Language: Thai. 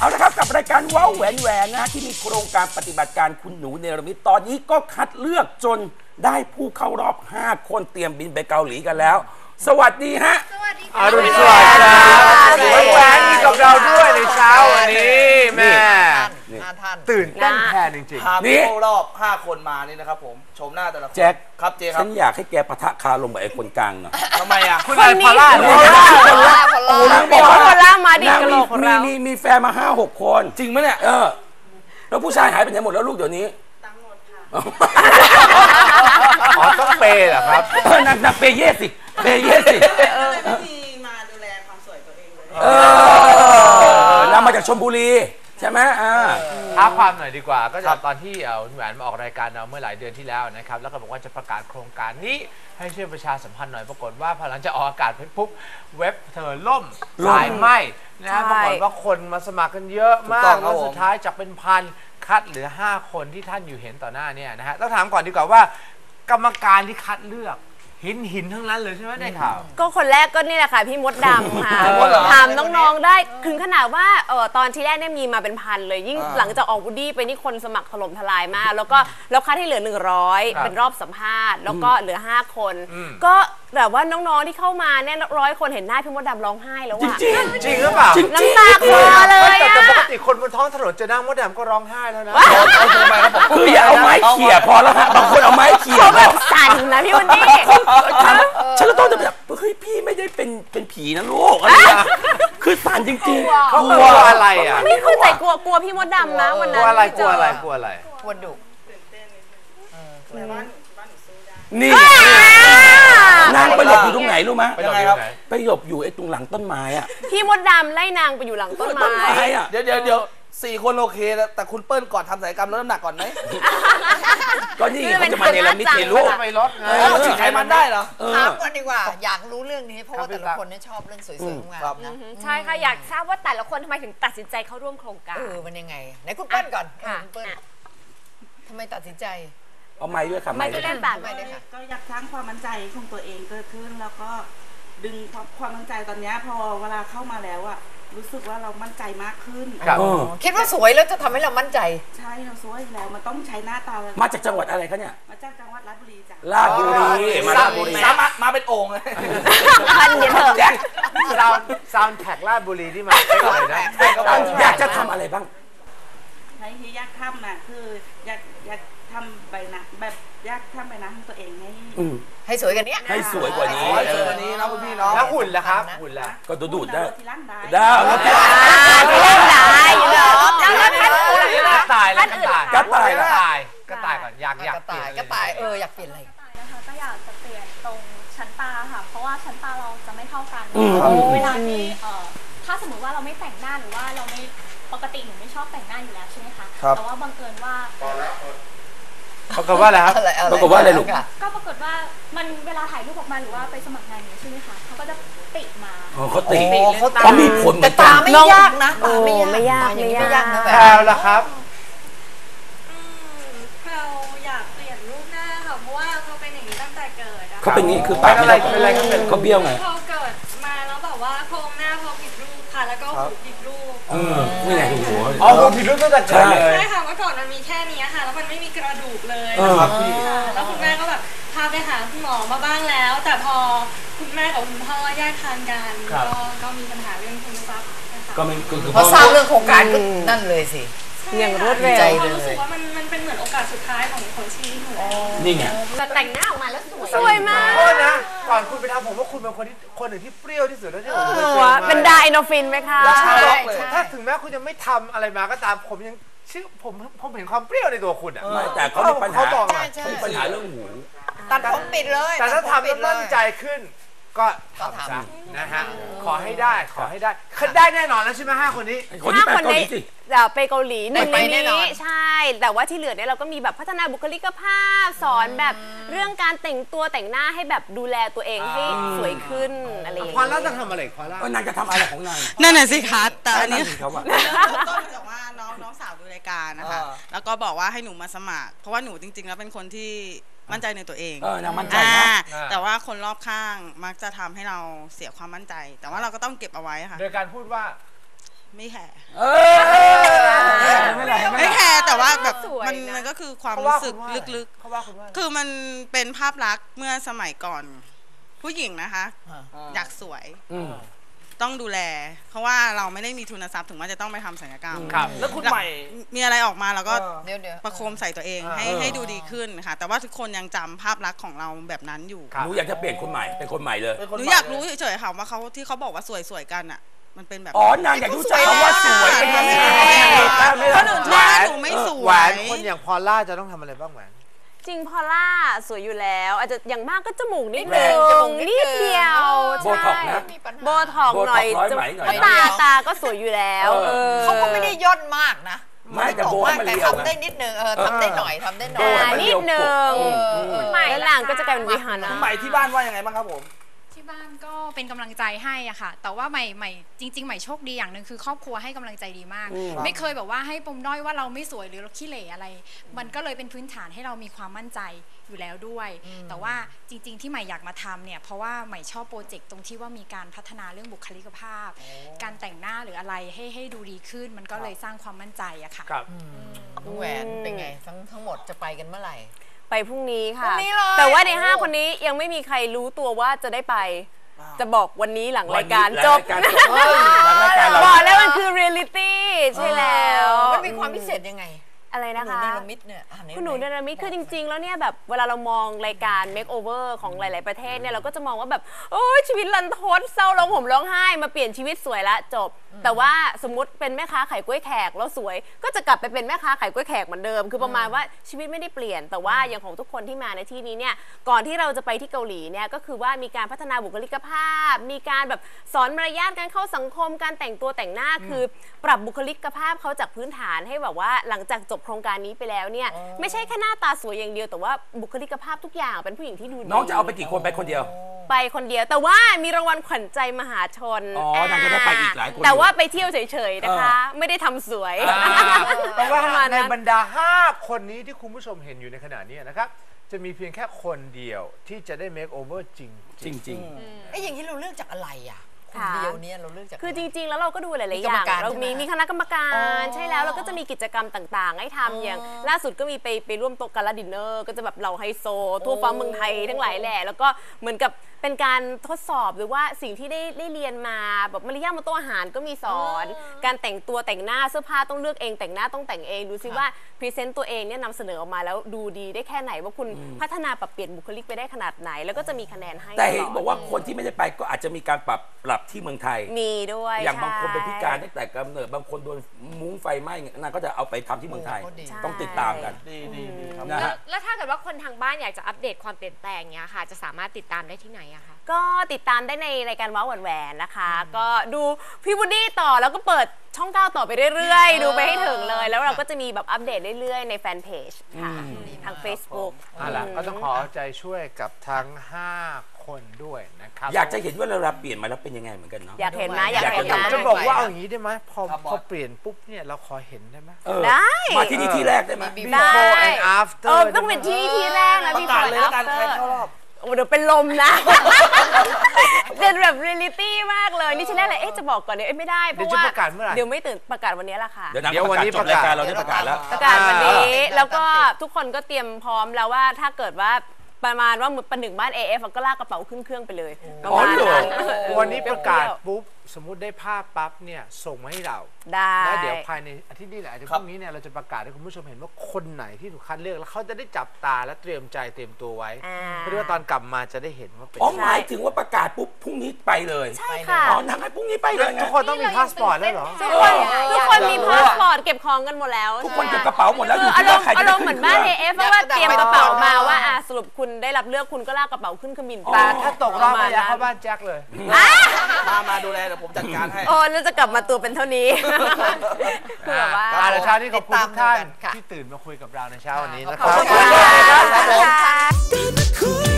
เอาละครับกับรายการว้าวแหวนแหวนนะฮะที่มีโครงการปฏิบัติการคุณหนูเนรมิตตอนนี้ก็คัดเลือกจนได้ผู้เข้ารอบ 5 คนเตรียมบินไปเกาหลีกันแล้ว สวัสดีฮะอรุณสวัสดิ์ครับแหวนๆมีกับเราด้วยในเช้าวันนี้แม่ห้า ท่านตื่นเต้นแทนจริง พานี่ผู้เข้ารอบ 5 คนมานี่นะครับผมชมหน้าแต่ละคนแจ็คครับเจ๊ครัฉับนอยากให้แกปะทะคารมกับไอ้คนกลางหน่อยทำไมอะๆคุณไอพาร่าคนนี้คนละคนละนางบอกว่าคนละมาดินางกะโหลมีกของมีเรามีมีแฟนมาห้าหกคน จริงไหมเนี่ย เออ แล้วผู้ชายหายไปไหนหมดแล้วลูกเดี๋ยวนี้อ๋อต้องเปย์เหรอครับ เออนางนางเปเย่สิเปเย่สิไม่มีมาดูแลความสวยตัวเองเลยเออนางมาจากชลบุรี ใช่ไหมอ่า ท้าความหน่อยดีกว่าก็จากตอนที่เอ่อคุณแหวนมาออกรายการเราเมื่อหลายเดือนที่แล้วนะครับแล้วก็บอกว่าจะประกาศโครงการนี้ให้ช่วยประชาสัมพันธ์หน่อยปรากฏว่าพอหลังจากออกอากาศไปปุ๊บเว็บเธอล่มล่ม สายไหมนะฮะใช่ ปรากฏว่าคนมาสมัครกันเยอะมาถูกต้กองครับแล้วสุดท้ายจากเป็นพันคัดเหลือ 5 คนที่ท่านอยู่เห็นต่อหน้าเนี่ยนะฮะต้องถามก่อนดีกว่าว่ากรรมการที่คัดเลือก หินหินทั้งนั้นเลยใช่ไหมได้ข่าว ก็คนแรกก็นี่แหละค่ะ พี่มดดำค่ะมดเหรอ ถามน้องๆได้ถึงขนาดว่าเออตอนที่แรกเนี่ยมีมาเป็นพันเลย ยิ่งอ่าหลังจากออกวูดดี้ไปนี่คนสมัครถล่มทลายมาก แล้วก็แล้วคัดให้เหลือ 100 ครับเป็นรอบสัมภาษณ์ แล้วก็เหลือ 5 คน อืม ก็แบบว่าน้องๆที่เข้ามาเนี่ยร้อยคนเห็นหน้าพี่มดดำร้องไห้แล้วจริงอะจริง จริงหรือเปล่าจริงน้ำตาคลอเลยแต่อะ แต่ปกติคนบนท้องถนนเจอหน้ามดดำก็ร้องไห้แล้วนะ เอาทำไมครับผมคืออย่าเอาไม้เขี่ยพอแล้วฮะบางคนเอาไม้เขี่ยเขาแบบ สั่นนะพี่วันนี้ถามว่าฉันก็ต้องจะแบบเฮ้ยพี่ไม่ได้เป็นเป็นผีนะลูกอะไรอย่างเงี้ยคือสั่นจริงๆเขากลัวอะไรอะไม่เข้าใจกลัวกลัวพี่มดดำนะวันกนั้ลัวนอะไรกลัวอะไรกลัวอะไรกวนดุแต่ว่าหนูบ้านหนูสู้ได้นี่นางไปหลบอยู่ตรงไหนรู้ไหมยังไงครับไปหลบอยู่ไอ้ตรงหลังต้นไม้อะพี่มดดำไล่นางไปอยู่หลังต้นต้นไม้ไม้อะเดี๋ยวเดี๋ยวเดี๋ยว สี่คนโอเคนะแต่คุณเปิ้ลก่อนทำศัลยกรรมลดน้ำหนักก่อนไหมก็นี่เขาจะมาเนรมิตในลูกจะไปลดไงเออฉีดไขมันได้เหรอเอถาอมก่อนดีกว่า อยากรู้เรื่องนี้เพราะว่าครับแต่ละคนเนี่ยชอบเรื่องสวยๆงามครับๆนะใช่ค่ะ อยากทราบว่าแต่ละคนทำไมถึงตัดสินใจเข้าร่วมโครงการ เออ มันยังไงไหนคุณเปิ้ลก่อนเออค่ะคุณเปิ้ลอะทำไมตัดสินใจ เอาไม้ด้วยค่ะไม่ไม้ก็ด้วยได้ตัดไม่ได้ค่ะก็อยากสร้างความมั่นใจของตัวเองเกิดขึ้นแล้วก็ดึงความความมั่นใจตอนเนี้ยพอเวลาเข้ามาแล้วอะ รู้สึกว่าเรามั่นใจมากขึ้น ครับ เออคิดว่าสวยแล้วจะทำให้เรามั่นใจ ใช่เราสวยแล้วมันต้องใช้หน้าตามาจากจังหวัดอะไรคะเนี่ยมาจากจังหวัดราชบุรีจ้ะราชบุรีมาราชบุรีสามารถมาเป็นโอ่งเลยพันเดี๋ยวเถอะ แจ็คซาวซาวแท็กลาดบุรีที่มาเป๊ะเลยนะอยากจะทำอะไรบ้าง ในที่อยากทำน่ะคืออยากอยาก ทำใบหน้าแบบอยากทำใบหน้าของตัวเองให้อืม ให้สวยกันเนี้ยให้สวยกว่านี้ ขอให้เจอวันนี้นะคุณพี่น้องแล้วหุ่นล่ะครับหุ่นล่ะ ก็ดูดูดได้ลที่ร่างได้ ได้แล้วก็เล่นได้อยู่แล้วแล้วแล้วท่านอื่นกล่ะระต่ายแล้วกระต่ายกระต่ายกระต่ายกระต่ายก่อนอยากอยากกระต่ายกระต่ายเอออยากเปลี่ยนอะไรนะคะก็อยากจะเปลี่ยนตรงชั้นตาค่ะ เพราะว่าชั้นตาเราจะไม่เท่ากัน อืม เวลาที่เอ่อถ้าสมมติว่าเราไม่แต่งหน้าหรือว่าเราไม่ปกติหนูไม่ชอบแต่งหน้าอยู่แล้วใช่ไหมคะ ครับ แต่ว่าบังเอิญว่า เขาก็ว่าอะไรครับ อะไรอะไรปรากฏว่าอะไรลูกค่ก็ปรากฏว่ามันเวลาถ่ายรูปออกมาหรือว่าไปสมัครงานนี้ใช่ไหมคะเขาก็จะติมา อ๋อเขาติโอ้เขาตาเขามีผลเหมืแต่อนกัตานไม่ยากนะโอ้ตาไม่ยากตอย่างนี้ไม่ไม่ยายากกนะแพแบรบวล่ะครับเราอยากเปลี่ยนรูปหน้าค่ะ เพราะว่าเขาเป็นอย่างนี้ตั้งแต่เกิดอะเขาเป็นอย่างนี้คือปากเป็นอะไรเป็นอะไรครับเป็นเขาเบี้ยวไงพอเกิดมาแล้วแบบว่าโครงหน้าพอผิดรูปค่ะ แล้วก็หูผิดรูปเออนี่ไงโอ้โหอ๋อผมผิดรูปตั้งแต่เกิดเลยใช่ค่ะ เลยเออค่ะแล้วคุณแม่ก็แบบพาไปหาคุณหมอมาบ้างแล้ว แต่พอคุณแม่กับคุณพ่อแยกทางกันครับ ก็ก็มีปัญหาเรื่องทุนทรัพย์นะคะก็ไม่ก็คือพอทราบเรื่องโครงการก็นั่นเลยสิ ใช่อย่างรวดค่ะเร็วใจก็เลยรู้สึกว่ามันมันเป็นเหมือนโอกาสสุดท้ายของของชีวิตหนูแล้วนี่ไงแต่แต่งหน้าออกมาแล้วสวยสวยมาก โทษนะ ก่อนคุณไปทำผมว่าคุณเป็นคนที่คนหนึ่งที่เปรี้ยวที่สุดแล้วที่ผมเคยเจอหัวมาเป็นไดโนฟินไหมคะใช่ใช่ ถ้าถึงแม้คุณจะไม่ทำอะไรมาก็ตามผมยังเชื่อผมผมเห็นความเปรี้ยวในตัวคุณอะ ไม่แต่เขามีปัญหาเขาบอกมาใช่เขามีปัญหาเรื่องหู ตัดผมปิดเลยแต่ถ้าตัดผมทำปิแล้วดเลยมั่นใจขึ้น ก็ก็ทำทำซะนะฮะขอให้ได้ขอให้ได้คือได้แน่นอนแล้วใช่ไหมห้าคนนี้ คนที่ไปเกาหลีสิ เดี๋ยวไปเกาหลีหนึ่งไปในแน่นอนี้น ใช่ แต่ว่าที่เหลือเนี่ยเราก็มีแบบพัฒนาบุคลิกภาพสอนแบบเรื่องการแต่งตัวแต่งหน้าให้แบบดูแลตัวเองให้สวยขึ้นอะไรอย่างควาเงี้นยแล้วจะทำอะไรควานแล้วว่านางจะทำอะไรของนางนั่นน่ะสิคะแต่อันนี้งเขาอะเริ่มต้นมาจากว่าน้องน้องสาวดูรายการนะคะอ่าแล้วก็บอกว่าให้หนูมาสมัคร เพราะว่าหนูจริงๆ แล้วเป็นคนที่ มั่นใจในตัวเองเออนางมั่นใจอ่านะแต่ว่าคนรอบข้างมักจะทำให้เราเสียความมั่นใจ แต่ว่าเราก็ต้องเก็บเอาไว้ค่ะ โดยการพูดว่า ไม่แคร์เออไม่ไรไม่ไม่ไรแคร์แต่ว่าแบบสวยมันนะ มันก็คือความเขาว่ารู้สึกคุณว่าลึกเขาว่าคุณว่า ๆ คือมันเป็นภาพลักษณ์เมื่อสมัยก่อน ผู้หญิงนะคะ อยากสวย อืม ต้องดูแล เพราะว่าเราไม่ได้มีทุนทรัพย์ถึงว่าจะต้องไปทำศัลยกรรม ครับ แล้วคุณใหม่ มีอะไรออกมาเราก็เออ เดี๋ยวเดี๋ยว ประโคมใส่ตัวเองให้เออ ให้ดูดีขึ้นค่ะ แต่ว่าทุกคนยังจำภาพลักษณ์ของเราแบบนั้นอยู่ครับหนูอยากจะเปลี่ยนคนใหม่เป็นคนใหม่เลย เป็นคหนนูใหม่อยากรู้เลเฉยๆค่ะว่าเขาที่เขาบอกว่าสวยๆกันอะ มันเป็นแบบอ๋อนางอยากรู้จักคำว่าสวยเป็นยังไงคนอื่นชอบหนูไม่สวแหวนยคนอย่างพอลล่าจะต้องทำอะไรบ้างแหวนจ ริงพอล่าสวยอยู่แล้ว อาจจะอย่างมากก็จมูกนิดแรนึงงจมูกนิดนิดเดียวโบท็อกซ์ใช่นะ มีปัญหาโบท็อกซ์หน่อยโบท็อกซ์ร้อยไหมหน่อยแล้วตาตาก็สวยอยู่แล้วเออออ เขาก็ไม่ได้ย่นมากนะไม่แต่โบบอกให้ว่ามันแต่เรียวทำได้นิดนึงเออทำได้หน่อยทำได้หน่โบอยให้มันนิเรียดวนึปุกงเออเออ แล้วหลังก็จะกลายเป็นวิหารนะคุณใหม่ที่บ้านว่ายังไงบ้างครับผมที่ บ้านก็เป็นกำลังใจให้อะค่ะ แต่ว่าใหม่ใหม่จริงๆใหม่โชคดีอย่างหนึ่งคือครอบครัวให้กำลังใจดีมากไม่เคยแบบว่าให้ปมด้อยว่าเราไม่สวยหรือเราขี้เหร่อะไร มันก็เลยเป็นพื้นฐานให้เรามีความมั่นใจอยู่แล้วด้วย แต่ว่าจริง ๆ ที่ใหม่อยากมาทำเนี่ยเพราะว่าใหม่ชอบโปรเจกต์ตรงที่ว่ามีการพัฒนาเรื่องบุคลิกภาพ การแต่งหน้าหรืออะไรให้ให้ดูดีขึ้น มันก็เลยสร้างความมั่นใจอะค่ะ ครับ น้องแหวนเป็นไง ทั้งทั้งหมดจะไปกันเมื่อไหร่ ไปพรุ่งนี้พค่ะรุ่งนี้เลยแต่ว่าในห้าโอ้คนนี้ยังไม่มีใครรู้ตัวว่าจะได้ไป จะบอกวันนี้หลังรายการวันนี้จบหลังรายการจบหลังรายการเรา บอกแล้วมันคือเรียลิตี้ใช่แล้ว มันมีความพิเศษยังไง อะไรหนะนูคะเนรมิตเนี่ยอะคุณหนูเนรมิตคือจริง ๆ แล้วเนี่ยแบบเวลาเรามองรายการ make over ของหลาย ๆ ประเทศเนี่ยเราก็จะมองว่าแบบโอ้ยชีวิตรันทดเศร้าร้องห่มร้องไห้มาเปลี่ยนชีวิตสวยละจบ แต่ว่าสมมติเป็นแม่ค้าขายกล้วยแขกแล้วสวย ก็จะกลับไปเป็นแม่ค้าขายกล้วยแขกเหมือนเดิม คือประมาณว่าชีวิตไม่ได้เปลี่ยน แต่ว่าอย่างของทุกคนที่มาในที่นี้เนี่ยก่อนที่เราจะไปที่เกาหลีเนี่ยก็คือว่ามีการพัฒนาบุคลิกภาพ มีการแบบสอนมารยาทการเข้าสังคมการแต่งตัวแต่งหน้าคือ ปรับบุคลิกภาพเขาจากพื้นฐานให้แบบว่าหลังจากจบโครงการนี้ไปแล้วเนี่ยไม่ใช่แค่หน้าตาสวยอย่างเดียว แต่ว่าบุคลิกภาพทุกอย่างเป็นผู้หญิงที่ดูดีน้องจะเอาไปกี่คนไปคนเดียว ไปคนเดียวแต่ว่ามีรางวัลขวัญใจมหาชนอ๋อนางจะได้ไปอีกหลายคนแต่ว่าไปเที่ยวเฉยๆนะคะ ไม่ได้ทำสวยแปลว่าประมาณในนั้นบรรดา 5 คนนี้ที่คุณผู้ชมเห็นอยู่ในขณะนี้นะครับจะมีเพียงแค่คนเดียวที่จะได้ make over จริงจริงไอ้ยอย่างนี้เราเลือกจากอะไรอะ คนค่ะเดียวเนี่ยเราเลือกจาก คือจริง ๆ แล้วเราก็ดูหลายมีๆอกรรมย่างการเรามีใช่ไหมมีคณะกรรมการอ๋อใช่แล้วเราก็จะมีกิจกรรมต่าง ๆ ให้ทำอย่าง ล่าสุดก็มีไปไปร่วมโต๊ะการละดินเนอร์ก็จะแบบเราไฮโซ ทั่วฟ้าเมืองไทยทั้งหลายแหละแล้วก็เหมือนกับเป็นการทดสอบหรือว่าสิ่งที่ได้ได้เรียนมาแบบมารยาทบนโต๊ะอาหารก็มีสอน การแต่งตัวแต่งหน้าเสื้อผ้าต้องเลือกเองแต่งหน้าต้องแต่งเองดูซิว่าพรีเซนต์ตัวเองเนี่ยนำเสนอออกมาแล้วดูดีได้แค่ไหนว่าคุณพัฒนาปรับเปลี่ยนบุคลิกไปได้ขนาดไหน แล้วก็จะมีคะแนนให้ๆแต่เห็นตลดบอกว่าคนที่ไม่ได้ไปก็อาจจะมีการปรับปรับที่เมืองไทย มีด้วยอย่างบางคนเป็นใช่พิการตั้งแต่กำเนิดบางคนโดนมุ้งไฟไหม้นางก็จะเอาไปทำที่เมืองไทยโอ้ดีต้องติดตามกัน ดีดีดีครับ นะแล้วฮะ แล้วถ้าเกิดว่าคนทางบ้านอยากจะอัปเดตความเปลี่ยนแปลงเนี้ยค่ะ จะสามารถติดตามได้ที่ไหนอะคะ ก็ติดตามได้ในรายการว้าวแหวนๆนะคะ ก็ดูพี่วูดดี้ต่อแล้วก็เปิดช่องเก้าต่อไปเรื่อยๆ ดูไปให้ถึงเลย แล้วเราก็จะมีแบบอัปเดตเรื่อยๆ ในแฟนเพจค่ะ ทาง Facebook ๆเอาล่ะก็ต้องขอเอาใจช่วยกับทั้ง 5 คนด้วยนะครับอยากจะเห็นว่าเวลาเปลี่ยนมาแล้วเป็นยังไงเหมือนกันเนาะ อยากเห็นนะ อยากเห็นอยากนะเห็จะบอกว่าเอาอย่างนี้ได้ไหมพอพอเปลี่ยนปุ๊บเนี่ยเราขอเห็นได้ไหมเออได้ มาที่นี่ที่แรกได้ไหมมีได้ before and after เออต้องเป็นที่ที่แรกนะประพี่กาศเลยแล้วกัน after ใครเข้ารอบโอ้เดี๋ยวเป็นลมนะเป็นแบบเรียลิตี้มากเลย นี่ฉันแรกเลยเอ๊ะจะบอกก่อนเนี่ยเอ้ยไม่ได้เพเดี๋ยวราะจะว่าประกาศเมื่อไหร่ เดี๋ยวไม่ตื่นประกาศวันนี้แหละค่ะ เดี๋ยวนางเดี๋ยววันนี้จบรายการประกาศเราได้ประกาศแล้ว ประกาศวันนี้อ่าแล้วก็ทุกคนก็เตรียมพร้อมแล้วว่าถ้าเกิดว่า ประมาณว่าประหนึ่งบ้าน AF อะก็ลากกระเป๋าขึ้นเครื่องไปเลยประมาณอ๋อเหรอนั้นวันนี้ประกาศเปรี้ยวปุ๊บ สมมุติได้ภาพปั๊บเนี่ยส่งมาให้เราๆได้ แล้วเดี๋ยวภายในอาทิตย์นี้แหละอาจจะคพรับรุ่งนี้เนี่ยเราจะประกาศให้คุณผู้ชมเห็นว่าคนไหนที่ถูกคัดเลือกแล้วเขาจะได้จับตาและเตรียมใจเตรียมตัวไว้อ่า เพื่อว่าตอนกลับมาจะได้เห็นว่าเป็นอ๋อยังหไงมายถึงว่าประกาศปุ๊บพรุ่งนี้ไปเลยใช่ค่ะ อ๋อนางให้พรุ่งนี้ไปเลยไงทุกคนต้องมีพาสปอร์ตแล้วเหรอ ทุกคนทุกคนมีพาสปอร์ตเก็บของกันหมดแล้วทุกคนเก็บกระเป๋าหมดแล้วคืออยู่อาที่รว่ามณ์ใครจะอารได้มณ์เหมืขึ้อนนบ้านเครื่อง AF เพราะว่าเตรียมกระเป๋ามาว่าอะ สรุปคุณได้รับเลือกคุณก็ลากกระเป๋าขึ้นเครื่องบินไปแต่ถ้าตกรอบปไม่ระอยากณเข้าบ้านแจ็คเลย มามาดูแลเดี๋ยวผมจัดการให้ โอ้แล้วจะกลับมาตัวเป็นเท่านี้คือแบบว่าอ่าแล้วเช้านี้ขอบคุณทุกท่านติดตามดูกันค่ะที่ตื่นมาคุยกับเราในเช้าวันนี้นะคขอบรับคุณค่ะค่ะ